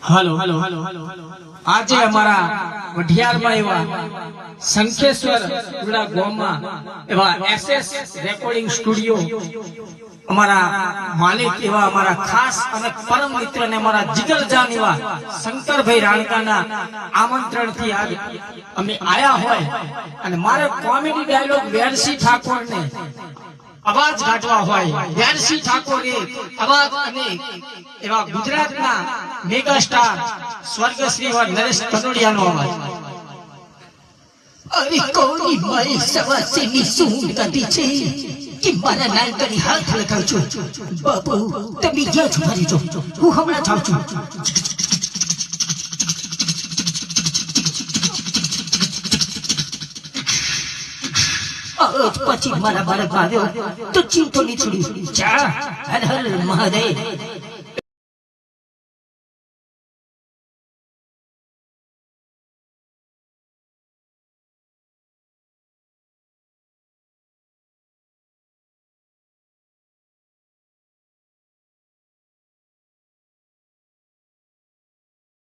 હાલો. Hello hello આજે અમારા વઢિયારમાં એવા શંખેશ્વર ઉડા ગામમાં એવા એસએસ રેકોર્ડિંગ સ્ટુડિયો અમારા માલિક એવા અમારા ખાસ અને પરમ મિત્ર ને અમારા જીગરજાન એવા શંકરભાઈ રાણકાના આમંત્રણથી આજ અમે આયા હોય. અને મારે કોમેડી ડાયલોગ વેરસી ઠાકોરને અવાજ કાઢવા હોય. વેરસી ઠાકોરે અવાજ અને એવા ગુજરાતના મેગા સ્ટાર સ્વર્ગ શ્રી નરેશ કનોડિયાનો અવાજ. અરે કોની મારી સવાસીની શું ગતિ છે? કે મારા નાનકડી હાથ લગાવજો. બાપુ, તમે જ્યાં છો ફરી જો. હું હમણાં જાઉં છું. પછી મારા બાળક આવ્યો તો ચિંતો નીચડી ચા હર હર મહાદેવ